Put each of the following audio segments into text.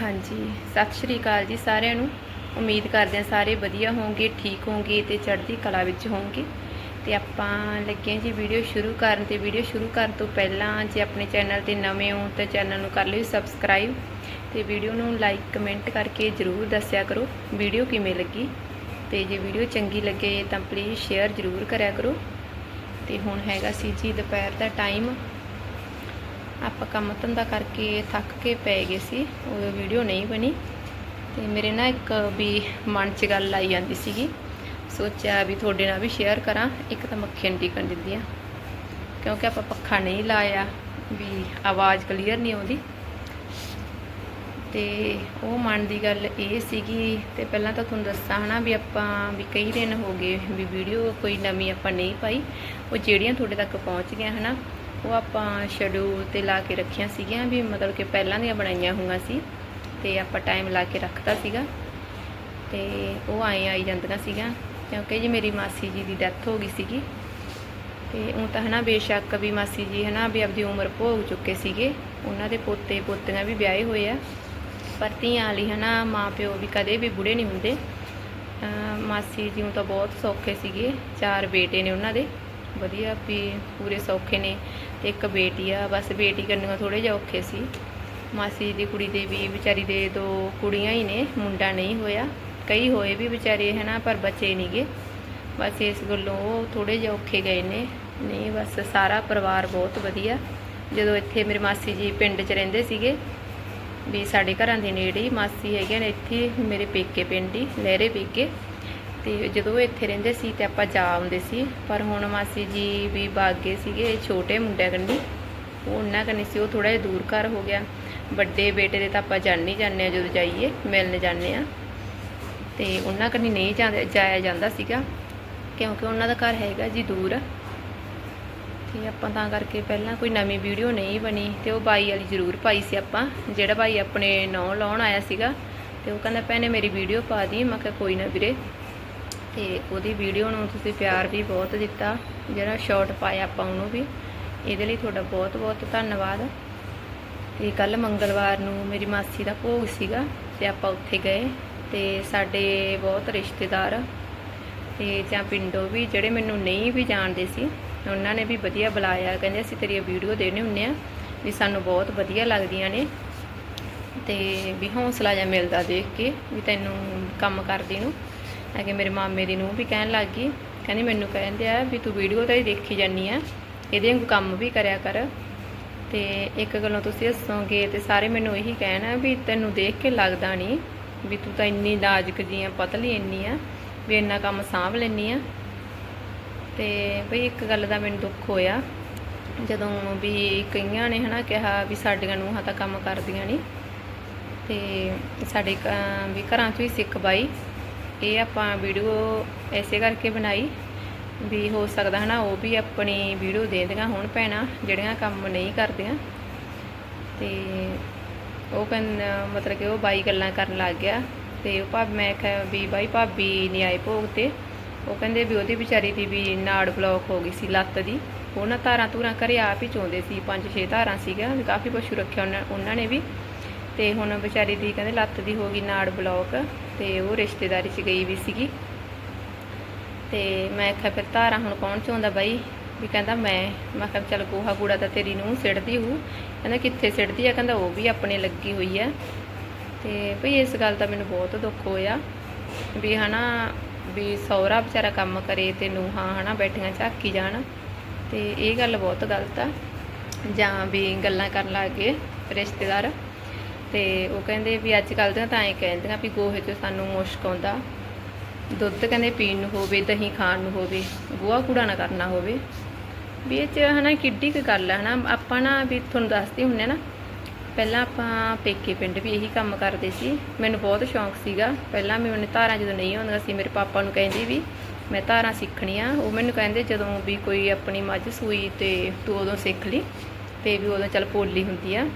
ਹਾਂਜੀ, ਸਤਿ ਸ਼੍ਰੀ ਅਕਾਲ ਜੀ ਸਾਰਿਆਂ ਨੂੰ। ਉਮੀਦ ਕਰਦੇ ਹਾਂ ਸਾਰੇ ਵਧੀਆ ਹੋਵੋਗੇ ਠੀਕ ਹੋਵੋਗੇ ਤੇ ਚੜ੍ਹਦੀ ਕਲਾ ਵਿੱਚ ਹੋਵੋਗੇ ਤੇ ਆਪਾਂ ਲੱਗੇ ਹਾਂ ਜੀ ਵੀਡੀਓ ਸ਼ੁਰੂ ਕਰਨ ਤੇ ਵੀਡੀਓ ਸ਼ੁਰੂ ਕਰਨ ਤੋਂ ਪਹਿਲਾਂ ਜੇ ਆਪਣੇ ਚੈਨਲ ਤੇ ਨਵੇਂ ਹੋ ਤਾਂ ਚੈਨਲ ਨੂੰ ਕਰ ਲਿਓ ਸਬਸਕ੍ਰਾਈਬ ਤੇ ਵੀਡੀਓ ਨੂੰ ਲਾਈਕ, ਕਮੈਂਟ ਕਰਕੇ ਜਰੂਰ ਦੱਸਿਆ ਕਰੋ ਵੀਡੀਓ ਕਿਵੇਂ ਲੱਗੀ। ਤੇ ਜੇ ਵੀਡੀਓ ਚੰਗੀ ਲੱਗੇ ਤਾਂ ਪਲੀਜ਼ ਸ਼ੇਅਰ ਜਰੂਰ ਕਰਿਆ ਕਰੋ। ਤੇ ਹੁਣ ਹੈਗਾ ਸੀ ਜੀ ਦੁਪਹਿਰ ਦਾ ਟਾਈਮ ਆਪਾਂ ਕੰਮ ਧੰਦਾ ਕਰਕੇ ਥੱਕ ਕੇ ਪੈ ਗਏ ਸੀ ਉਹ ਵੀਡੀਓ ਨਹੀਂ ਬਣੀ। ਤੇ ਮੇਰੇ ਨਾ ਇੱਕ ਵੀ ਮਨ 'ਚ ਗੱਲ ਆਈ ਜਾਂਦੀ ਸੀਗੀ, ਸੋਚਿਆ ਵੀ ਤੁਹਾਡੇ ਨਾਲ ਵੀ ਸ਼ੇਅਰ ਕਰਾਂ, ਇੱਕ ਤਾਂ ਮੱਖੀਆਂ ਨਹੀਂ ਟਿਕਣ ਦਿੰਦੀਆਂ ਕਿਉਂਕਿ ਆਪਾਂ ਪੱਖਾ ਨਹੀਂ ਲਾਇਆ, ਵੀ ਆਵਾਜ਼ ਕਲੀਅਰ ਨਹੀਂ ਆਉਂਦੀ। ਤੇ ਉਹ ਮਨ ਦੀ ਗੱਲ ਇਹ ਸੀਗੀ, ਤੇ ਪਹਿਲਾਂ ਤਾਂ ਤੁਹਾਨੂੰ ਦੱਸਾਂ ਹਨਾ ਵੀ ਆਪਾਂ ਵੀ ਕਈ ਦਿਨ ਹੋ ਗਏ ਵੀ ਵੀਡੀਓ ਕੋਈ ਨਵੀਂ ਆਪਾਂ ਨਹੀਂ ਪਾਈ। ਉਹ ਜਿਹੜੀਆਂ ਤੁਹਾਡੇ ਤੱਕ ਪਹੁੰਚ ਗਈਆਂ ਹਨਾ ਉਹ ਆਪਾਂ ਸ਼ਡਿਊਲ ਤੇ ਲਾ ਕੇ ਰੱਖੀਆਂ ਸੀਗੀਆਂ ਵੀ ਮਤਲਬ ਕਿ ਪਹਿਲਾਂ ਦੀਆਂ ਬਣਾਈਆਂ ਹੋਈਆਂ ਸੀ ਤੇ ਆਪਾਂ ਟਾਈਮ ਲਾ ਕੇ ਰੱਖਤਾ ਸੀਗਾ ਤੇ ਉਹ ਆਏ ਆਈ ਜਾਂਦੀਆਂ ਸੀਗੀਆਂ ਕਿਉਂਕਿ ਜੀ ਮੇਰੀ ਮਾਸੀ ਜੀ ਦੀ ਡੈਥ ਹੋ ਗਈ ਸੀਗੀ ਤੇ ਉਹ ਤਾਂ ਹਨਾ ਬੇਸ਼ੱਕ ਵੀ ਮਾਸੀ ਜੀ ਹਨਾ ਵੀ ਆਪਦੀ ਉਮਰ ਭੋਗ ਚੁੱਕੇ ਸੀਗੇ, ਉਹਨਾਂ ਦੇ ਪੋਤੇ ਪੋਤੀਆਂ ਵੀ ਵਿਆਹੇ ਹੋਏ ਆ, ਪਰ ਧੀਆਂ ਵਾਲੀ ਹਨਾ ਮਾਂ ਪਿਓ ਵੀ ਕਦੇ ਵੀ ਬੁੜੇ ਨਹੀਂ ਹੁੰਦੇ। ਮਾਸੀ ਜੀ ਨੂੰ ਤਾਂ ਬਹੁਤ ਸੌਖੇ ਸੀਗੇ, ਚਾਰ ਬੇਟੇ ਨੇ ਉਹਨਾਂ ਦੇ। ਵਧੀਆ ਵੀ ਪੂਰੇ ਸੌਖੇ ਨੇ ਤੇ ਇੱਕ ਬੇਟੀ ਆ, ਬਸ ਬੇਟੀ ਕਰਨੀਆਂ ਥੋੜੇ ਜਿਹਾ ਔਖੇ ਸੀ। ਮਾਸੀ ਦੀ ਕੁੜੀ ਦੇ ਵੀ ਵਿਚਾਰੀ ਦੇ ਦੋ ਕੁੜੀਆਂ ਹੀ ਨੇ, ਮੁੰਡਾ ਨਹੀਂ ਹੋਇਆ। ਕਈ ਹੋਏ ਵੀ ਵਿਚਾਰੇ ਹਨਾ, ਪਰ ਬੱਚੇ ਨਹੀਂਗੇ ਬਸ ਇਸ ਗੱਲੋਂ ਉਹ ਥੋੜੇ ਜਿਹਾ ਔਖੇ ਗਏ ਨੇ। ਨਹੀਂ, ਬਸ ਸਾਰਾ ਪਰਿਵਾਰ ਬਹੁਤ ਵਧੀਆ। ਜਦੋਂ ਇੱਥੇ ਮੇਰੇ ਮਾਸੀ ਜੀ ਪਿੰਡ 'ਚ ਰਹਿੰਦੇ ਸੀਗੇ, ਵੀ ਸਾਡੇ ਘਰਾਂ ਦੇ ਨੇੜੇ ਹੀ ਮਾਸੀ ਹੈਗੇ ਨੇ, ਇੱਥੇ ਮੇਰੇ ਪੇਕੇ ਪਿੰਡ ਹੀ, ਲਹਿਰੇ ਪੇਕੇ। ਤੇ ਜਦੋਂ ਉਹ ਇੱਥੇ ਰਹਿੰਦੇ ਸੀ ਤੇ ਆਪਾਂ ਜਾ ਆਉਂਦੇ ਸੀ, ਪਰ ਹੁਣ ਮਾਸੀ ਜੀ ਵੀ ਬਾਗੇ ਸੀਗੇ ਛੋਟੇ ਮੁੰਡਿਆਂ ਕੰਨੀ, ਉਹ ਉਹਨਾਂ ਕੰਨੀ ਸੀ, ਉਹ ਥੋੜਾ ਜਿਹਾ ਦੂਰ ਘਰ ਹੋ ਗਿਆ। ਵੱਡੇ ਬੇਟੇ ਦੇ ਤਾਂ ਆਪਾਂ ਜਾਣ ਨਹੀਂ ਜਾਂਦੇ ਆ ਜਦੋਂ ਜਾਈਏ, ਮਿਲਣ ਜਾਂਦੇ ਆ ਤੇ ਉਹਨਾਂ ਕੰਨੀ ਨਹੀਂ ਜਾਂਦੇ ਜਾਇਆ ਜਾਂਦਾ ਸੀਗਾ, ਕਿਉਂਕਿ ਉਹਨਾਂ ਦਾ ਘਰ ਹੈਗਾ ਜੀ ਦੂਰ। ਤੇ ਆਪਾਂ ਤਾਂ ਕਰਕੇ ਪਹਿਲਾਂ ਕੋਈ ਨਵੀਂ ਵੀਡੀਓ ਨਹੀਂ ਬਣੀ, ਤੇ ਉਹ ਬਾਈ ਵਾਲੀ ਜ਼ਰੂਰ ਪਾਈ ਸੀ ਆਪਾਂ, ਜਿਹੜਾ ਬਾਈ ਆਪਣੇ ਨੌ ਲਾਉਣ ਆਇਆ ਸੀਗਾ। ਤੇ ਉਹ ਕਹਿੰਦਾ, ਭੈਣੇ ਮੇਰੀ ਵੀਡੀਓ ਪਾ ਦੀ। ਮੈਂ ਕਿਹਾ, ਕੋਈ ਨਾ ਵੀਰੇ ਤੇ ਉਹਦੀ ਵੀਡੀਓ ਨੂੰ ਤੁਸੀਂ ਪਿਆਰ ਵੀ ਬਹੁਤ ਦਿੱਤਾ। ਜਿਹੜਾ ਸ਼ਾਰਟ ਪਾਇਆ ਆਪਾਂ ਉਹਨੂੰ ਵੀ। ਇਹਦੇ ਲਈ ਤੁਹਾਡਾ ਬਹੁਤ ਬਹੁਤ ਧੰਨਵਾਦ। ਤੇ ਕੱਲ ਮੰਗਲਵਾਰ ਨੂੰ ਮੇਰੀ ਮਾਸੀ ਦਾ ਭੋਗ ਸੀਗਾ ਤੇ ਆਪਾਂ ਉੱਥੇ ਗਏ ਤੇ ਸਾਡੇ ਬਹੁਤ ਰਿਸ਼ਤੇਦਾਰ ਤੇ ਜਾਂ ਪਿੰਡੋਂ ਵੀ ਜਿਹੜੇ ਮੈਨੂੰ ਨਹੀਂ ਵੀ ਜਾਣਦੇ ਸੀ, ਉਹਨਾਂ ਨੇ ਵੀ ਵਧੀਆ ਬੁਲਾਇਆ। ਕਹਿੰਦੇ ਅਸੀਂ ਤੇਰੀ ਵੀਡੀਓ ਦੇਣੇ ਹੁੰਨੇ ਆ ਵੀ ਸਾਨੂੰ ਬਹੁਤ ਵਧੀਆ ਲੱਗਦੀਆਂ ਨੇ। ਤੇ ਵੀ ਹੌਸਲਾ ਜਿਹਾ ਮਿਲਦਾ ਦੇਖ ਕੇ ਵੀ ਤੈਨੂੰ ਕੰਮ ਕਰਦੀ ਨੂੰ। ਅਗੇ ਮੇਰੇ ਮਾਮੇ ਦੀ ਨੂੰ ਵੀ ਕਹਿਣ ਲੱਗ ਗਈ। ਕਹਿੰਦੀ ਮੈਨੂੰ ਕਹਿੰਦੇ ਆ ਵੀ ਤੂੰ ਵੀਡੀਓ ਤਾਂ ਹੀ ਦੇਖੀ ਜਾਨੀ ਆ, ਇਹਦੇ ਵਾਂਗੂ ਕੰਮ ਵੀ ਕਰਿਆ ਕਰ। ਤੇ ਇੱਕ ਗੱਲੋਂ ਤੁਸੀਂ ਹੱਸੋਗੇ ਤੇ ਸਾਰੇ ਮੈਨੂੰ ਇਹੀ ਕਹਿਣਾ ਵੀ ਤੈਨੂੰ ਦੇਖ ਕੇ ਲੱਗਦਾ ਨਹੀਂ ਵੀ ਤੂੰ ਤਾਂ ਇੰਨੀ ਨਾਜ਼ੁਕ ਜੀ ਆ ਪਤਲੀ ਇੰਨੀ ਆ, ਵੀ ਇੰਨਾ ਕੰਮ ਸਾਂਭ ਲੈਨੀ ਆ। ਤੇ ਬਈ ਇੱਕ ਗੱਲ ਦਾ ਮੈਨੂੰ ਦੁੱਖ ਹੋਇਆ, ਜਦੋਂ ਵੀ ਕਈਆਂ ਨੇ ਹਨਾ ਕਿਹਾ ਵੀ ਸਾਡੀਆਂ ਨੂੰਹਾਂ ਤਾਂ ਕੰਮ ਕਰਦੀਆਂ ਨਹੀਂ। ਤੇ ਸਾਡੇ ਵੀ ਘਰਾਂ 'ਚ ਵੀ ਸਿੱਖ ਬਾਈ। ਇਹ ਆਪਾਂ ਵੀਡੀਓ ਐਸੇ ਕਰਕੇ ਬਣਾਈ ਵੀ ਹੋ ਸਕਦਾ ਹਨਾ, ਉਹ ਵੀ ਆਪਣੀ ਵੀਡੀਓ ਦੇਂਦੀਆਂ ਹੁਣ ਭੈਣਾਂ, ਜਿਹੜੀਆਂ ਕੰਮ ਨਹੀਂ ਕਰਦੀਆਂ। ਤੇ ਉਹ ਕਹਿੰਦਾ ਮਤਲਬ ਕਿ ਉਹ ਬਾਈ ਗੱਲਾਂ ਕਰਨ ਲੱਗ ਗਿਆ। ਤੇ ਉਹ ਭਾਬੀ, ਮੈਂ ਕਿਹਾ ਵੀ ਬਾਈ ਭਾਬੀ ਨਹੀਂ ਆਏ ਭੋਗ ਤੇ। ਉਹ ਕਹਿੰਦੇ ਵੀ ਉਹਦੀ ਵਿਚਾਰੀ ਦੀ ਵੀ ਨਾੜ ਬਲੌਕ ਹੋ ਗਈ ਸੀ ਲੱਤ ਦੀ। ਉਹ ਨਾ ਧਾਰਾਂ ਧੂਰਾਂ ਘਰੇ ਆਪ ਹੀ ਚੋਂਦੇ ਸੀ, ਪੰਜ ਛੇ ਧਾਰਾਂ ਸੀਗਾ ਵੀ ਕਾਫੀ ਪਸ਼ੂ ਰੱਖਿਆ ਉਹਨਾਂ ਉਹਨਾਂ ਨੇ ਵੀ। ਤੇ ਹੁਣ ਵਿਚਾਰੀ ਦੀ ਕਹਿੰਦੇ ਲੱਤ ਦੀ ਹੋ ਗਈ ਨਾੜ ਬਲੌਕ ਤੇ ਉਹ ਰਿਸ਼ਤੇਦਾਰੀ 'ਚ ਗਈ ਵੀ ਸੀਗੀ। ਤੇ ਮੈਂ ਕਿਹਾ ਫਿਰ ਧਾਰਾ ਹੁਣ ਕੌਣ ਚੋਂਦਾ ਬਾਈ? ਵੀ ਕਹਿੰਦਾ ਮੈਂ। ਮੈਂ ਕਿਹਾ ਚੱਲ ਗੋਹਾ ਕੂੜਾ ਤਾਂ ਤੇਰੀ ਨੂੰ ਸਿੱਟਦੀ ਹੂ ਕਹਿੰਦਾ ਕਿੱਥੇ ਸਿੱਟਦੀ ਆ? ਕਹਿੰਦਾ ਉਹ ਵੀ ਆਪਣੇ ਲੱਗੀ ਹੋਈ ਆ। ਤੇ ਭਈ ਇਸ ਗੱਲ ਦਾ ਮੈਨੂੰ ਬਹੁਤ ਦੁੱਖ ਹੋਇਆ। ਵੀ ਹਨਾ, ਵੀ ਸਹੁਰਾ ਵਿਚਾਰਾ ਕੰਮ ਕਰੇ ਤੇ ਨੂੰਹਾਂ ਹਨਾ ਬੈਠੀਆਂ ਝਾਕੀ ਜਾਣ। ਤੇ ਇਹ ਗੱਲ ਬਹੁਤ ਗਲਤ ਆ। ਜਾਂ ਵੀ ਗੱਲਾਂ ਕਰਨ ਲੱਗ ਗਏ ਰਿਸ਼ਤੇਦਾਰ। ਤੇ ਉਹ ਕਹਿੰਦੇ ਵੀ ਅੱਜ ਕੱਲ੍ਹ ਦੀਆਂ ਤਾਂ ਐਂ ਕਹਿੰਦੀਆਂ ਵੀ ਗੋਹੇ ਤੋਂ ਸਾਨੂੰ ਮੁਸ਼ਕ ਆਉਂਦਾ। ਦੁੱਧ ਕਹਿੰਦੇ ਪੀਣ ਨੂੰ ਹੋਵੇ, ਦਹੀਂ ਖਾਣ ਨੂੰ ਹੋਵੇ ਗੋਹਾ ਕੂੜਾ ਨਾ ਕਰਨਾ ਹੋਵੇ। ਵੀ ਇਹ 'ਚ ਹਨਾ ਕਿੱਡੀ ਕੁ ਗੱਲ ਹੈ ਹਨਾ। ਆਪਾਂ ਨਾ ਵੀ ਤੁਹਾਨੂੰ ਦੱਸਦੀ ਹੁੰਨੇ ਨਾ, ਪਹਿਲਾਂ ਆਪਾਂ ਪੇਕੇ ਪਿੰਡ ਵੀ ਇਹੀ ਕੰਮ ਕਰਦੇ ਸੀ। ਮੈਨੂੰ ਬਹੁਤ ਸ਼ੌਂਕ ਸੀਗਾ। ਪਹਿਲਾਂ ਮੈਂ ਮੈਨੂੰ ਧਾਰਾਂ ਜਦੋਂ ਨਹੀਂ ਆਉਂਦੀਆਂ ਸੀ, ਮੇਰੇ ਪਾਪਾ ਨੂੰ ਕਹਿੰਦੀ ਵੀ ਮੈਂ ਧਾਰਾਂ ਸਿੱਖਣੀਆਂ। ਉਹ ਮੈਨੂੰ ਕਹਿੰਦੇ ਜਦੋਂ ਵੀ ਕੋਈ ਆਪਣੀ ਮੱਝ ਸੂਈ ਤੇ ਤੂੰ ਉਦੋਂ ਸਿੱਖ ਲਈ, ਤੇ ਵੀ ਉਦੋਂ ਚੱਲ ਪੋਲੀ ਹੁੰਦੀ ਆ।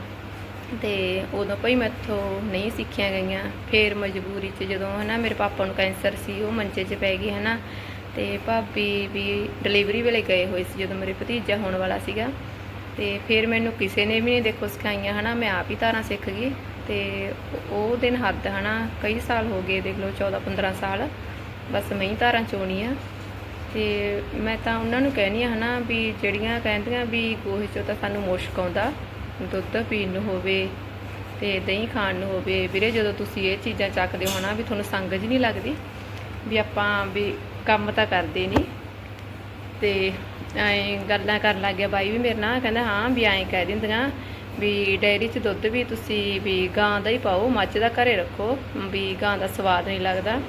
ਤੇ ਉਦੋਂ ਭਈ ਮੈਥੋਂ ਨਹੀਂ ਸਿੱਖੀਆਂ ਗਈਆਂ। ਫੇਰ ਮਜਬੂਰੀ 'ਚ ਜਦੋਂ ਹਨਾ ਮੇਰੇ ਪਾਪਾ ਨੂੰ ਕੈਂਸਰ ਸੀ, ਉਹ ਮੰਜੇ 'ਚ ਪੈ ਗਏ ਹਨਾ। ਤੇ ਭਾਬੀ ਵੀ ਡਿਲੀਵਰੀ ਵੇਲੇ ਗਏ ਹੋਏ ਸੀ ਜਦੋਂ ਮੇਰੇ ਭਤੀਜਾ ਹੋਣ ਵਾਲਾ ਸੀਗਾ। ਤੇ ਫਿਰ ਮੈਨੂੰ ਕਿਸੇ ਨੇ ਵੀ ਨਹੀਂ ਦੇਖੋ ਸਿਖਾਈਆਂ ਹਨਾ, ਮੈਂ ਆਪ ਹੀ ਧਾਰਾਂ ਸਿੱਖ ਗਈ। ਤੇ ਉਹ ਦਿਨ ਹੱਦ ਹਨਾ, ਕਈ ਸਾਲ ਹੋ ਗਏ ਦੇਖ ਲਓ 14 15 ਸਾਲ, ਬਸ ਮੈਂ ਹੀ ਧਾਰਾਂ ਚੋਣੀ ਆ ਤੇ ਮੈਂ ਤਾਂ ਉਹਨਾਂ ਨੂੰ ਕਹਿਣੀ ਆ ਹਨਾ ਵੀ ਜਿਹੜੀਆਂ ਕਹਿੰਦੀਆਂ ਵੀ ਗੋਹੇ ਚੋਂ ਤਾਂ ਸਾਨੂੰ ਮੁਸ਼ਕ ਆਉਂਦਾ। ਦੁੱਧ ਪੀਣ ਨੂੰ ਹੋਵੇ ਤੇ ਦਹੀਂ ਖਾਣ ਨੂੰ ਹੋਵੇ, ਵੀਰੇ ਜਦੋਂ ਤੁਸੀਂ ਇਹ ਚੀਜ਼ਾਂ ਚੱਕਦੇ ਹੋ ਨਾ ਵੀ ਤੁਹਾਨੂੰ ਸੰਗ ਜੀ ਨਹੀਂ ਲੱਗਦੀ ਵੀ ਆਪਾਂ ਵੀ ਕੰਮ ਤਾਂ ਕਰਦੇ ਨਹੀਂ ਤੇ ਐਂ ਗੱਲਾਂ ਕਰਨ ਲੱਗ ਗਿਆ ਬਾਈ ਵੀ ਮੇਰੇ ਨਾਲ ਕਹਿੰਦਾ ਹਾਂ ਵੀ ਐਂ ਕਹਿ ਦਿੰਦੀਆਂ ਵੀ ਡੈਰੀ 'ਚ ਦੁੱਧ ਵੀ ਤੁਸੀਂ ਵੀ ਗਾਂ ਦਾ ਹੀ ਪਾਓ, ਮੱਝ ਦਾ ਘਰੇ ਰੱਖੋ, ਵੀ ਗਾਂ ਦਾ ਸਵਾਦ ਨਹੀਂ ਲੱਗਦਾ।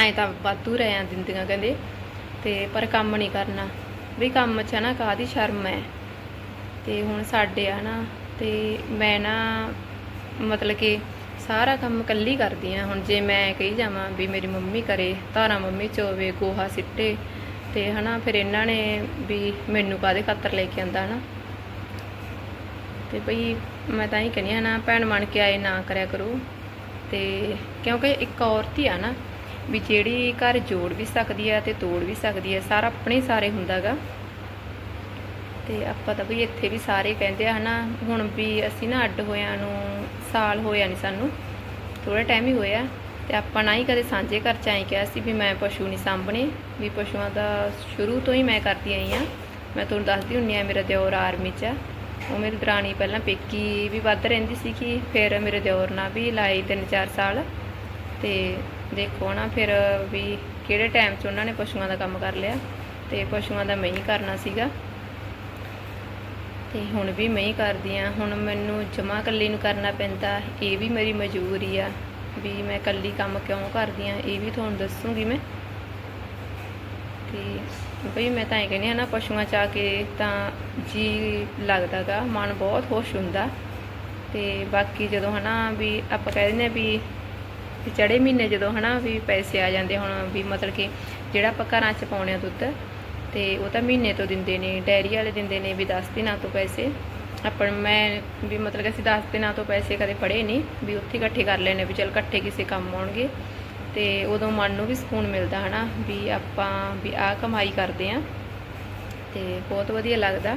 ਐਂ ਤਾਂ ਵਾਧੂ ਰਹਿਆਂ ਦਿੰਦੀਆਂ ਕਹਿੰਦੇ, ਤੇ ਪਰ ਕੰਮ ਨਹੀਂ ਕਰਨਾ। ਵੀ ਕੰਮ 'ਚ ਨਾ ਕਾਹਦੀ ਸ਼ਰਮ ਹੈ? ਤੇ ਹੁਣ ਸਾਡੇ ਆ ਨਾ, ਤੇ ਮੈਂ ਨਾ ਮਤਲਬ ਕਿ ਸਾਰਾ ਕੰਮ ਇਕੱਲੀ ਕਰਦੀ ਆ। ਹੁਣ ਜੇ ਮੈਂ ਕਹੀ ਜਾਵਾਂ ਵੀ ਮੇਰੀ ਮੰਮੀ ਕਰੇ, ਧਾਰਾ ਮੰਮੀ ਚੋਵੇ, ਗੋਹਾ ਸਿੱਟੇ, ਤੇ ਹਨਾ, ਫਿਰ ਇਹਨਾਂ ਨੇ ਵੀ ਮੈਨੂੰ ਕਾਹਦੇ ਖਾਤਰ ਲੈ ਕੇ ਆਂਦਾ ਹਨਾ? ਤੇ ਭਈ ਮੈਂ ਤਾਂ ਹੀ ਕਹਿੰਦੀ ਆ ਨਾ, ਭੈਣ ਬਣ ਕੇ ਆਏ ਨਾ ਕਰਿਆ ਕਰੋ। ਤੇ ਕਿਉਂਕਿ ਇੱਕ ਔਰਤ ਹੀ ਆ ਨਾ, ਵੀ ਜਿਹੜੀ ਘਰ ਜੋੜ ਵੀ ਸਕਦੀ ਆ ਤੇ ਤੋੜ ਵੀ ਸਕਦੀ ਆ, ਸਾਰਾ ਆਪਣੇ ਹੀ ਸਾਰੇ ਹੁੰਦਾਗਾ। ਤੇ ਆਪਾਂ ਤਾਂ ਵੀ ਇੱਥੇ ਵੀ ਸਾਰੇ ਕਹਿੰਦੇ ਆ, ਹਨਾ, ਹੁਣ ਵੀ ਅਸੀਂ ਨਾ ਅੱਡ ਹੋਇਆਂ ਨੂੰ ਸਾਲ ਹੋਇਆ ਨਹੀਂ ਸਾਨੂੰ ਥੋੜਾ ਟਾਈਮ ਹੀ ਹੋਇਆ, ਤੇ ਆਪਾਂ ਨਾ ਹੀ ਕਦੇ ਸਾਂਝੇ ਘਰ ਚ ਆਈ ਕਿਹਾ ਸੀ ਵੀ ਮੈਂ ਪਸ਼ੂ ਨਹੀਂ ਸਾਂਭਣੇ, ਵੀ ਪਸ਼ੂਆਂ ਦਾ ਸ਼ੁਰੂ ਤੋਂ ਹੀ ਮੈਂ ਕਰਦੀ ਆਈ ਆ। ਮੈਂ ਤੁਹਾਨੂੰ ਦੱਸਦੀ ਹੁੰਨੀ ਆ, ਮੇਰਾ ਦਿਓਰ ਆਰਮੀ ਚ ਆ, ਉਹ ਮੇਰੀ ਦਰਾਣੀ ਪਹਿਲਾਂ ਪੇਕੀ ਵੀ ਵੱਧ ਰਹਿੰਦੀ ਸੀ ਕਿ ਫਿਰ ਮੇਰੇ ਦਿਓਰ ਨਾਲ ਵੀ ਲਾਈ 3-4 ਸਾਲ, ਤੇ ਦੇਖੋ ਨਾ ਫਿਰ ਵੀ ਕਿਹੜੇ ਟਾਈਮ 'ਚ ਉਹਨਾਂ ਨੇ ਪਸ਼ੂਆਂ ਦਾ ਕੰਮ ਕਰ ਲਿਆ, ਤੇ ਪਸ਼ੂਆਂ ਦਾ ਮੈਂ ਹੀ ਕਰਨਾ ਸੀਗਾ। ਤੇ ਹੁਣ ਵੀ ਮੈਂ ਹੀ ਕਰਦੀ ਆ। ਹੁਣ ਮੈਨੂੰ ਜਮਾ ਕੱਲੀ ਨੂੰ ਕਰਨਾ ਪੈਂਦਾ, ਇਹ ਵੀ ਮੇਰੀ ਮਜਬੂਰੀ ਆ ਵੀ ਮੈਂ ਇਕੱਲੀ ਕੰਮ ਕਿਉਂ ਕਰਦੀ ਆ, ਇਹ ਵੀ ਤੁਹਾਨੂੰ ਦੱਸੂਗੀ ਮੈਂ। ਤੇ ਬਈ ਮੈਂ ਤਾਂ ਇਹ ਕਹਿੰਦੀ ਆ ਨਾ, ਪਸ਼ੂਆਂ ਚ ਆ ਕੇ ਤਾਂ ਜੀ ਲੱਗਦਾਗਾ, ਮਨ ਬਹੁਤ ਖੁਸ਼ ਹੁੰਦਾ। ਤੇ ਬਾਕੀ ਜਦੋਂ ਹਨਾ ਵੀ ਆਪਾਂ ਕਹਿ ਦਿੰਦੇ ਆ ਵੀ ਵੀ ਚੜੇ ਮਹੀਨੇ ਜਦੋਂ ਹਨਾ ਵੀ ਪੈਸੇ ਆ ਜਾਂਦੇ, ਹੁਣ ਵੀ ਮਤਲਬ ਕਿ ਜਿਹੜਾ ਆਪਾਂ ਘਰਾਂ ਚ ਪਾਉਣੇ ਆ ਦੁੱਧ ਤੇ ਉਹ ਤਾਂ ਮਹੀਨੇ ਤੋਂ ਦਿੰਦੇ ਨੇ, ਡੈਰੀ ਵਾਲੇ ਦਿੰਦੇ ਨੇ ਵੀ 10 ਦਿਨਾਂ ਤੋਂ ਪੈਸੇ। ਆਪਾਂ ਮੈਂ ਵੀ ਮਤਲਬ ਕਿ ਅਸੀਂ 10 ਦਿਨਾਂ ਤੋਂ ਪੈਸੇ ਕਦੇ ਫੜੇ ਨਹੀਂ ਵੀ ਉੱਥੇ ਇਕੱਠੇ ਕਰ ਲੈਣੇ ਵੀ ਚਲ ਇਕੱਠੇ ਕਿਸੇ ਕੰਮ ਆਉਣਗੇ। ਤੇ ਉਦੋਂ ਮਨ ਨੂੰ ਵੀ ਸਕੂਨ ਮਿਲਦਾ ਹਨਾ, ਵੀ ਆਪਾਂ ਵੀ ਆਹ ਕਮਾਈ ਕਰਦੇ ਆ ਤੇ ਬਹੁਤ ਵਧੀਆ ਲੱਗਦਾ।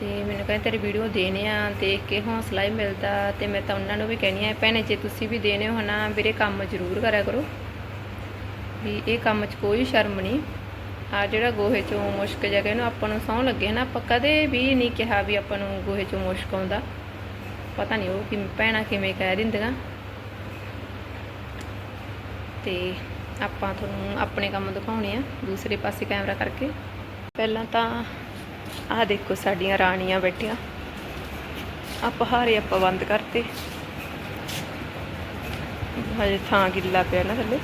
ਤੇ ਮੈਨੂੰ ਕਹਿੰਦੇ ਤੇਰੀ ਵੀਡੀਓ ਦੇਣੇ ਆ, ਦੇਖ ਕੇ ਹੌਸਲਾ ਹੀ ਮਿਲਦਾ ਤੇ ਮੈਂ ਤਾਂ ਉਹਨਾਂ ਨੂੰ ਵੀ ਕਹਿਣੀ ਆ, ਭੈਣੇ ਜੇ ਤੁਸੀਂ ਵੀ ਦੇਣੇ ਹੋ ਨਾ, ਵੀਰੇ ਕੰਮ ਜ਼ਰੂਰ ਕਰਿਆ ਕਰੋ। ਵੀ ਇਹ ਕੰਮ 'ਚ ਕੋਈ ਸ਼ਰਮ ਨਹੀਂ। ਆ ਜਿਹੜਾ ਗੋਹੇ 'ਚੋਂ ਮੁਸ਼ਕ ਜਗ੍ਹਾ ਨੂੰ ਆਪਾਂ ਨੂੰ ਸੌਂ ਲੱਗੇ ਨਾ ਆਪਾਂ ਕਦੇ ਵੀ ਨਹੀਂ ਕਿਹਾ ਵੀ ਆਪਾਂ ਨੂੰ ਗੋਹੇ 'ਚੋਂ ਮੁਸ਼ਕ ਆਉਂਦਾ। ਪਤਾ ਨਹੀਂ ਉਹ ਕਿ ਭੈਣਾਂ ਕਿਵੇਂ ਕਹਿ ਦਿੰਦੀਆਂ। ਤੇ ਆਪਾਂ ਤੁਹਾਨੂੰ ਆਪਣੇ ਕੰਮ ਦਿਖਾਉਣੇ ਆ, ਦੂਸਰੇ ਪਾਸੇ ਕੈਮਰਾ ਕਰਕੇ। ਪਹਿਲਾਂ ਤਾਂ ਆਹ ਦੇਖੋ ਸਾਡੀਆਂ ਰਾਣੀਆਂ ਬੈਠੀਆਂ। ਆ ਪਹਾੜੇ ਆਪਾਂ ਬੰਦ ਕਰਤੇ। ਹਜੇ ਥਾਂ ਗਿੱਲਾ ਪਿਆ ਨਾ ਥੱਲੇ।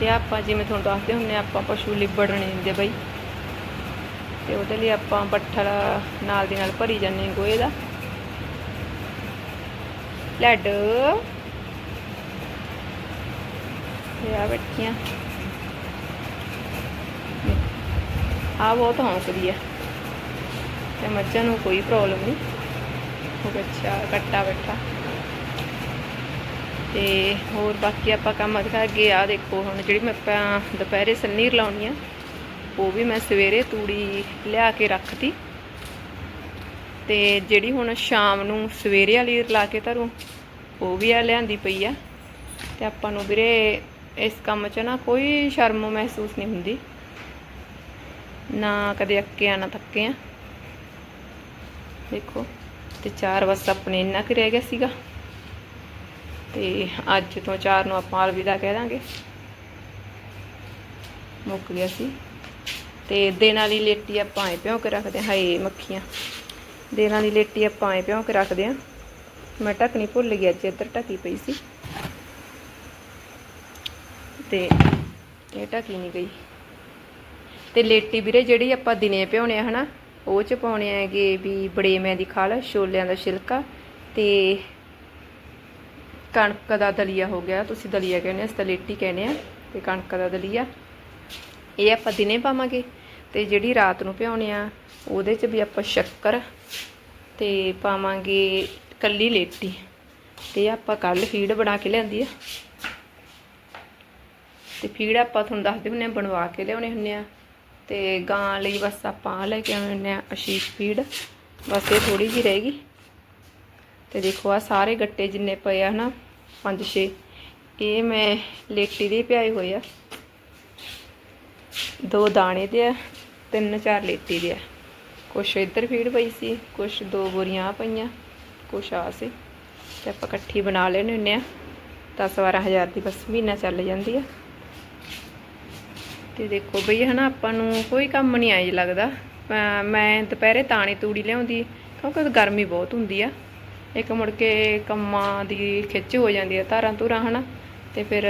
ਤੇ ਆਪਾਂ ਜਿਵੇਂ ਤੁਹਾਨੂੰ ਦੱਸਦੇ ਹੁੰਨੇ ਆ, ਆਪਾਂ ਪਸ਼ੂ ਲਿਬੜ ਨਹੀਂ ਦਿੰਦੇ ਬਈ। ਤੇ ਉਹਦੇ ਲਈ ਆਪਾਂ ਬੱਠਲ ਨਾਲ ਦੀ ਨਾਲ ਭਰੀ ਜਾਂਦੇ ਹਾਂ ਗੋਹੇ ਦਾ। ਲੱਡ। ਤੇ ਆ ਬੈਠੀਆਂ ਆ। ਬਹੁਤ ਹੌਂਕਦੀ ਹੈ ਤੇ ਮੱਝਾਂ ਨੂੰ ਕੋਈ ਪ੍ਰੋਬਲਮ ਨਹੀਂ ਉਹ ਬੱਚਾ ਕੱਟਾ ਬੈਠਾ। ਤੇ ਹੋਰ ਬਾਕੀ ਆਪਾਂ ਕੰਮ ਦਿਖਾ ਅੱਗੇ ਆ ਦੇਖੋ ਹੁਣ ਜਿਹੜੀ ਮੈਂ ਆਪਾਂ ਦੁਪਹਿਰੇ ਸੰਨੀਰ ਲਾਉਣੀ ਆ, ਉਹ ਵੀ ਮੈਂ ਸਵੇਰੇ ਤੂੜੀ ਲਿਆ ਕੇ ਰੱਖਤੀ। ਤੇ ਜਿਹੜੀ ਹੁਣ ਸ਼ਾਮ ਨੂੰ ਸਵੇਰੇ ਵਾਲੀ ਲਾ ਕੇ ਧਰੂ, ਉਹ ਵੀ ਆ ਲਿਆਂਦੀ ਪਈ ਆ। ਤੇ ਆਪਾਂ ਨੂੰ ਵੀਰੇ ਇਸ ਕੰਮ 'ਚ ਨਾ ਕੋਈ ਸ਼ਰਮ ਮਹਿਸੂਸ ਨਹੀਂ ਹੁੰਦੀ। ਨਾ ਕਦੇ ਅੱਕੇ ਆ, ਨਾ ਥੱਕੇ ਆ। ਦੇਖੋ, ਤੇ ਚਾਰ ਬਸ ਆਪਣੇ ਇੰਨਾ ਕੁ ਰਹਿ ਗਿਆ ਸੀਗਾ। ਤੇ ਅੱਜ ਤੋਂ ਚਾਰ ਨੂੰ ਆਪਾਂ ਅਲਵਿਦਾ ਕਹਿ ਦਾਂਗੇ। ਮੁੱਕ ਗਿਆ ਸੀ। ਤੇ ਦਿਨ ਵਾਲੀ ਲੇਟੀ ਆਪਾਂ ਐ ਭਿਉਂ ਕੇ ਰੱਖਦੇ ਹਾਂ। ਹਾਏ, ਮੱਖੀਆਂ। ਦਿਨ ਵਾਲੀ ਲੇਟੀ ਆਪਾਂ ਐ ਭਿਉਂ ਕੇ ਰੱਖਦੇ ਹਾਂ। ਮੈਂ ਢੱਕਣੀ ਭੁੱਲ ਗਈ, ਅੱਜ ਇੱਧਰ ਢੱਕੀ ਪਈ ਸੀ। ਤੇ ਇਹ ਢੱਕੀ ਨਹੀਂ ਗਈ। ਤੇ ਲੇਟੀ ਵੀਰੇ, ਜਿਹੜੀ ਆਪਾਂ ਦਿਨੇ ਭਿਉਣੇ ਆ, ਹਨਾ, ਉਹ ਚ ਪਾਉਣੇ ਹੈਗੇ ਵੀ ਬੜੇਮਿਆਂ ਦੀ ਖਾਲ, ਛੋਲਿਆਂ ਦਾ ਛਿਲਕਾ ਤੇ ਕਣਕ ਦਾ ਦਲੀਆ ਹੋ ਗਿਆ, ਤੁਸੀਂ ਦਲੀਆ ਕਹਿੰਦੇ ਆ ਅਸੀਂ ਤਾਂ ਲੇਟੀ ਕਹਿੰਦੇ ਆ ਤੇ ਕਣਕ ਦਾ ਦਲੀਆ। ਇਹ ਆਪਾਂ ਦਿਨੇ ਪਾਵਾਂਗੇ ਤੇ ਜਿਹੜੀ ਰਾਤ ਨੂੰ ਭਿਉਣੇ ਆ, ਉਹਦੇ 'ਚ ਵੀ ਆਪਾਂ ਸ਼ੱਕਰ ਤੇ ਪਾਵਾਂਗੇ ਕੱਲੀ ਲੇਟੀ। ਤੇ ਆਪਾਂ ਕੱਲ ਫੀਡ ਬਣਾ ਕੇ ਲਿਆਂਦੀ ਆ। ਤੇ ਫੀਡ ਆਪਾਂ ਤੁਹਾਨੂੰ ਦੱਸਦੇ ਹੁੰਨੇ ਆ ਬਣਵਾ ਕੇ ਲਿਆਉਣੇ ਹੁੰਨੇ ਆ। ਤੇ ਗਾਂ ਲਈ ਬਸ ਆਪਾਂ ਆਹ ਲੈ ਕੇ ਆਉਣੇ ਹੁੰਨੇ ਆ, ਅਸ਼ੀਸ਼ ਫੀਡ। ਬਸ ਇਹ ਥੋੜੀ ਜਿਹੀ ਰਹੇਗੀ ਤੇ ਦੇਖੋ ਆ ਸਾਰੇ ਗੱਟੇ ਜਿੰਨੇ ਪਏ ਆ ਹਨਾ, ਪੰਜ ਛੇ। ਇਹ ਮੈਂ ਲੇਟੀ ਦੇ ਪਿਆਏ ਹੋਏ ਆ। ਦੋ ਦਾਣੇ ਦੇ ਆ, ਤਿੰਨ ਚਾਰ ਲੇਟੀ ਦੇ ਆ। ਕੁਛ ਇੱਧਰ ਫੀਡ ਪਈ ਸੀ, ਕੁਛ ਦੋ ਬੋਰੀਆਂ ਆ ਪਈਆਂ, ਕੁਛ ਆ ਸੀ। ਤੇ ਆਪਾਂ ਇਕੱਠੀ ਬਣਾ ਲੈਣੇ ਹੁੰਨੇ ਆ। 10 12000 ਦੀ ਬਸ ਮਹੀਨਾ ਚੱਲ ਜਾਂਦੀ ਆ। ਤੇ ਦੇਖੋ ਬਈ ਹਨਾ, ਆਪਾਂ ਨੂੰ ਕੋਈ ਕੰਮ ਨਹੀਂ ਆਈ ਲੱਗਦਾ। ਮੈਂ- ਦੁਪਹਿਰੇ ਤਾਣੀ ਤੂੜੀ ਲਿਆਉਂਦੀ, ਕਿਉਂਕਿ ਉਦੋਂ ਗਰਮੀ ਬਹੁਤ ਹੁੰਦੀ ਆ। ਇੱਕ ਮੁੜ ਕੇ ਕੰਮਾਂ ਦੀ ਖਿੱਚ ਹੋ ਜਾਂਦੀ ਆ, ਧਾਰਾਂ ਧੁਰਾਂ, ਹਨਾ? ਤੇ ਫਿਰ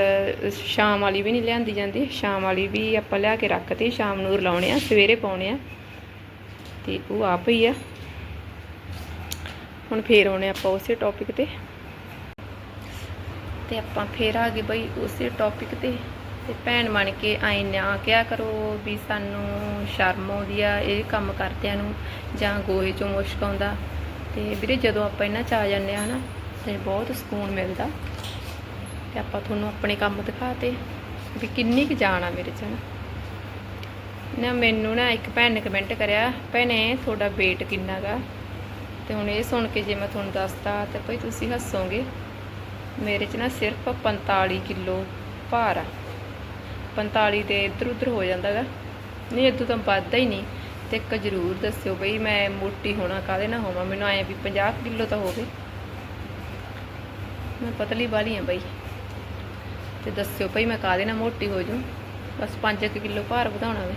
ਸ਼ਾਮ ਵਾਲੀ ਵੀ ਨਹੀਂ ਲਿਆਂਦੀ ਜਾਂਦੀ। ਸ਼ਾਮ ਵਾਲੀ ਵੀ ਆਪਾਂ ਲਿਆ ਕੇ ਰੱਖਤੀ, ਸ਼ਾਮ ਨੂੰ ਲਾਉਣੇ ਆ, ਸਵੇਰੇ ਪਾਉਣੇ ਆ। ਤੇ ਉਹ ਆਪ ਹੀ ਆ। ਹੁਣ ਫੇਰ ਆਉਣੇ ਆਪਾਂ ਉਸੇ ਟੌਪਿਕ ਤੇ। ਤੇ ਆਪਾਂ ਫੇਰ ਆ ਗਏ ਬਈ ਉਸੇ ਟੌਪਿਕ ਤੇ। ਤੇ ਭੈਣ ਬਣ ਕੇ ਆਈ ਨਾ ਕਿਹਾ ਕਰੋ ਵੀ ਸਾਨੂੰ ਸ਼ਰਮ ਆਉਂਦੀ ਆ, ਇਹ ਕੰਮ ਕਰਦਿਆਂ ਨੂੰ ਜਾਂ ਗੋਹੇ ਚੋਂ ਮੁਸ਼ਕ ਆਉਂਦਾ। ਤੇ ਵੀਰੇ ਜਦੋਂ ਆਪਾਂ ਇਹਨਾਂ ਚ ਆ ਜਾਂਦੇ ਆ ਹਨਾ, ਤੇ ਬਹੁਤ ਸਕੂਨ ਮਿਲਦਾ। ਤੇ ਆਪਾਂ ਤੁਹਾਨੂੰ ਆਪਣੇ ਕੰਮ ਦਿਖਾਤੇ ਵੀ ਕਿੰਨੀ ਕੁ ਜਾਣ ਆ ਮੇਰੇ ਚ ਨਾ ਨਾ ਮੈਨੂੰ ਨਾ ਇੱਕ ਭੈਣ ਨੇ ਕਮੈਂਟ ਕਰਿਆ, ਭੈਣੇ, ਤੁਹਾਡਾ weight ਕਿੰਨਾ ਗਾ? ਤੇ ਹੁਣ ਇਹ ਸੁਣ ਕੇ ਜੇ ਮੈਂ ਤੁਹਾਨੂੰ ਦੱਸਦਾ ਤੇ ਭਈ ਤੁਸੀਂ ਹੱਸੋਗੇ। ਮੇਰੇ ਚ ਨਾ ਸਿਰਫ 45 ਕਿਲੋ ਭਾਰ ਆ। 45 ਦੇ ਇੱਧਰ ਉੱਧਰ ਹੋ ਜਾਂਦਾ ਗਾ। ਨਹੀਂ ਇਦੋਂ ਤਾਂ ਵੱਧਦਾ ਹੀ ਨਹੀਂ। ਤੇ ਇੱਕ ਜ਼ਰੂਰ ਦੱਸਿਓ ਬਈ ਮੈਂ ਮੋਟੀ ਹੋਣਾ ਕਾਹਦੇ ਨਾਲ ਹੋਵਾਂ? ਮੈਨੂੰ ਆਏ ਵੀ 50 ਕਿਲੋ ਤਾਂ ਹੋਵੇ। ਮੈਂ ਪਤਲੀ ਵਾਲੀ ਆ ਬਈ। ਤੇ ਦੱਸਿਓ ਭਈ ਮੈਂ ਕਾਹਦੇ ਨਾਲ ਮੋਟੀ ਹੋ ਜੂ ਬਸ 5 ਕਿਲੋ ਭਾਰ ਵਧਾਉਣਾ ਵੇ।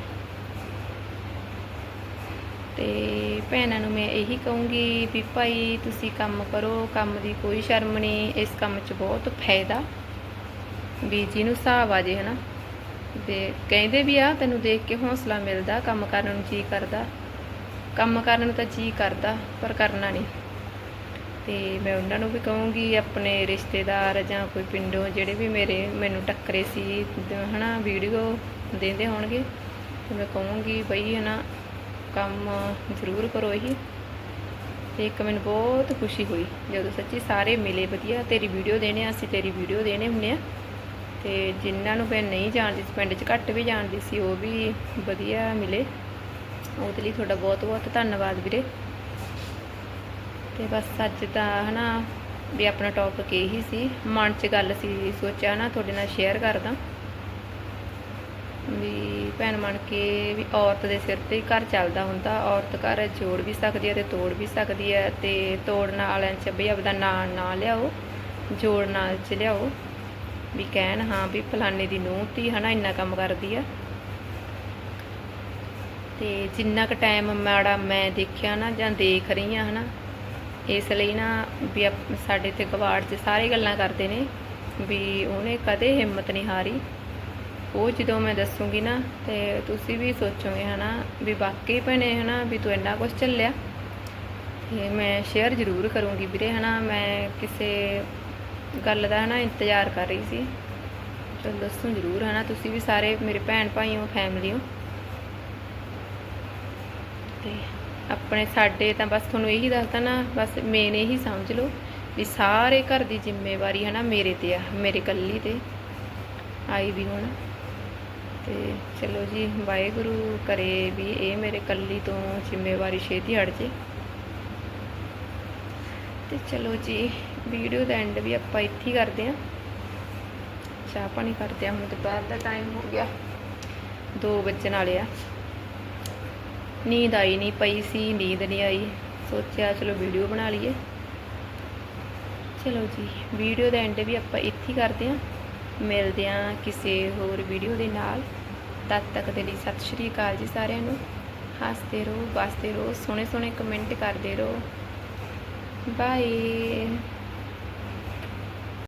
ਤੇ ਭੈਣਾਂ ਨੂੰ ਮੈਂ ਇਹੀ ਕਹੂੰਗੀ ਵੀ ਭਾਈ ਤੁਸੀਂ ਕੰਮ ਕਰੋ, ਕੰਮ ਦੀ ਕੋਈ ਸ਼ਰਮ ਨਹੀਂ। ਇਸ ਕੰਮ 'ਚ ਬਹੁਤ ਫਾਇਦਾ। ਵੀ ਜਿਹਨੂੰ ਹਿਸਾਬ ਆ ਜੇ, ਹਨਾ? ਤੇ ਕਹਿੰਦੇ ਵੀ ਆ ਤੈਨੂੰ ਦੇਖ ਕੇ ਹੌਸਲਾ ਮਿਲਦਾ ਕੰਮ ਕਰਨ ਨੂੰ ਜੀ ਕਰਦਾ। ਕੰਮ ਕਰਨ ਨੂੰ ਤਾਂ ਜੀ ਕਰਦਾ ਪਰ ਕਰਨਾ ਨਹੀਂ। ਤੇ ਮੈਂ ਉਹਨਾਂ ਨੂੰ ਵੀ ਕਹੂੰਗੀ ਆਪਣੇ ਰਿਸ਼ਤੇਦਾਰ ਜਾਂ ਕੋਈ ਪਿੰਡੋਂ ਜਿਹੜੇ ਵੀ ਮੇਰੇ ਮੈਨੂੰ ਟੱਕਰੇ ਸੀ ਦ- ਹਨਾ ਵੀਡੀਓ ਦਿੰਦੇ ਹੋਣਗੇ ਤੇ ਮੈਂ ਕਹੂੰਗੀ ਬਈ ਹਨਾ ਕੰਮ ਜ਼ਰੂਰ ਕਰੋ ਇਹ। ਤੇ ਇੱਕ ਮੈਨੂੰ ਬਹੁਤ ਖੁਸ਼ੀ ਹੋਈ ਜਦੋਂ ਸੱਚੀ ਸਾਰੇ ਮਿਲੇ ਵਧੀਆ ਤੇਰੀ ਵੀਡੀਓ ਦੇਣੇ ਆ, ਅਸੀਂ ਤੇਰੀ ਵੀਡੀਓ ਦੇਣੇ ਹੁੰਨੇ ਆ। ਤੇ ਜਿਨ੍ਹਾਂ ਨੂੰ ਮੈਂ ਨਹੀਂ ਜਾਣਦੀ ਸੀ ਪਿੰਡ 'ਚ ਘੱਟ ਵੀ ਜਾਣਦੀ ਸੀ, ਉਹ ਵੀ ਵਧੀਆ ਮਿਲੇ। ਉਹਦੇ ਲਈ ਤੁਹਾਡਾ ਬਹੁਤ ਬਹੁਤ ਧੰਨਵਾਦ ਵੀਰੇ। ਤੇ ਬਸ ਅੱਜ ਤਾਂ ਹਨਾ ਵੀ ਆਪਣਾ ਟੌਪਿਕ ਇਹੀ ਸੀ, ਮਨ 'ਚ ਗੱਲ ਸੀ, ਸੋਚਿਆ ਨਾ ਤੁਹਾਡੇ ਨਾਲ ਸ਼ੇਅਰ ਕਰਦਾ। ਵੀ ਭੈਣ ਬਣ ਕੇ ਵੀ ਔਰਤ ਦੇ ਸਿਰ ਤੇ ਘਰ ਚੱਲਦਾ ਹੁੰਦਾ, ਔਰਤ ਘਰ ਜੋੜ ਵੀ ਸਕਦੀ ਹੈ ਤੇ ਤੋੜ ਵੀ ਸਕਦੀ ਹੈ ਤੇ ਤੋੜਨ ਵਾਲਿਆਂ 'ਚ ਵੀ ਆਪਦਾ ਨਾਂ ਨਾ ਲਿਆਓ, ਜੋੜ ਨਾਲ 'ਚ ਲਿਆਓ। ਵੀ ਕਹਿਣ, ਹਾਂ ਵੀ ਫਲਾਣੇ ਦੀ ਨੂੰਹ ਤੀ ਹਨਾ, ਇੰਨਾ ਕੰਮ ਕਰਦੀ ਆ। ਤੇ ਜਿੰਨਾ ਕੁ ਟਾਈਮ ਮਾੜਾ ਮੈਂ ਦੇਖਿਆ ਨਾ ਜਾਂ ਦੇਖ ਰਹੀ ਆ ਹਨਾ, ਇਸ ਲਈ ਨਾ ਵੀ ਸਾਡੇ ਤੇ ਗਵਾੜ 'ਚ ਸਾਰੇ ਗੱਲਾਂ ਕਰਦੇ ਨੇ, ਵੀ ਉਹਨੇ ਕਦੇ ਹਿੰਮਤ ਨਹੀਂ ਹਾਰੀ। ਉਹ ਜਦੋਂ ਮੈਂ ਦੱਸੂਗੀ ਨਾ, ਤੇ ਤੁਸੀਂ ਵੀ ਸੋਚੋਗੇ ਹਨਾ, ਵੀ ਵਾਕਈ ਭੈਣੇ ਹਨਾ, ਵੀ ਤੂੰ ਇੰਨਾ ਕੁਝ ਚੱਲਿਆ ਤੇ ਮੈਂ ਸ਼ੇਅਰ ਜ਼ਰੂਰ ਕਰੂੰਗੀ ਵੀਰੇ ਹਨਾ, ਮੈਂ ਕਿਸੇ ਗੱਲ ਦਾ ਹਨਾ ਇੰਤਜ਼ਾਰ ਕਰ ਰਹੀ ਸੀ। ਚਲ ਦੱਸੋ ਜ਼ਰੂਰ ਹਨਾ, ਤੁਸੀਂ ਵੀ ਸਾਰੇ ਮੇਰੇ ਭੈਣ ਭਾਈ ਹੋ ਫੈਮਿਲੀ ਹੋ। ਤੇ ਆਪਣੇ ਸਾਡੇ ਤਾਂ ਬਸ ਤੁਹਾਨੂੰ ਇਹੀ ਦੱਸਦਾ ਨਾ, ਬਸ ਮੇਨ ਇਹੀ ਸਮਝ ਲਓ ਵੀ ਸਾਰੇ ਘਰ ਦੀ ਜ਼ਿੰਮੇਵਾਰੀ ਹਨਾ ਮੇਰੇ ਤੇ ਆ, ਮੇਰੇ ਕੱਲੀ ਤੇ, ਆਈ ਵੀ ਹੁਣ। ਤੇ ਚਲੋ ਜੀ, ਵਾਹਿਗੁਰੂ ਕਰੇ ਵੀ ਇਹ ਮੇਰੇ ਕੱਲੀ ਤੋਂ ਜ਼ਿੰਮੇਵਾਰੀ ਛੇਤੀ ਹਟ ਜੇ। ਤੇ ਚਲੋ ਜੀ ਵੀਡੀਓ ਦਾ ਐਂਡ ਵੀ ਆਪਾਂ ਇੱਥੇ ਹੀ ਕਰਦੇ ਆਂ ਚਾਹ ਪਾਣੀ ਕਰਦੇ ਆਂ ਹੁਣ ਦੁਪਹਿਰ ਦਾ ਟਾਈਮ ਹੋ ਗਿਆ। 2 ਵੱਜਣ ਵਾਲੇ ਆ। ਨੀਂਦ ਆਈ ਨਹੀਂ ਪਈ ਸੀ, ਨੀਂਦ ਨਹੀਂ ਆਈ। ਸੋਚਿਆ ਚਲੋ ਵੀਡੀਓ ਬਣਾ ਲਈਏ। ਚਲੋ ਜੀ, ਵੀਡੀਓ ਦਾ ਐਂਡ ਵੀ ਆਪਾਂ ਇੱਥੇ ਹੀ ਕਰਦੇ ਆਂ ਮਿਲਦੇ ਆਂ ਕਿਸੇ ਹੋਰ ਵੀਡੀਓ ਦੇ ਨਾਲ। ਤਦ ਤੱਕ ਦੇ ਲਈ ਸਤਿ ਸ਼੍ਰੀ ਅਕਾਲ ਜੀ ਸਾਰਿਆਂ ਨੂੰ। ਹੱਸਦੇ ਰਹੋ, ਵਸਦੇ ਰਹੋ ਸੋਹਣੇ ਸੋਹਣੇ ਕਮੈਂਟ ਕਰਦੇ ਰਹੋ। ਬਾਏ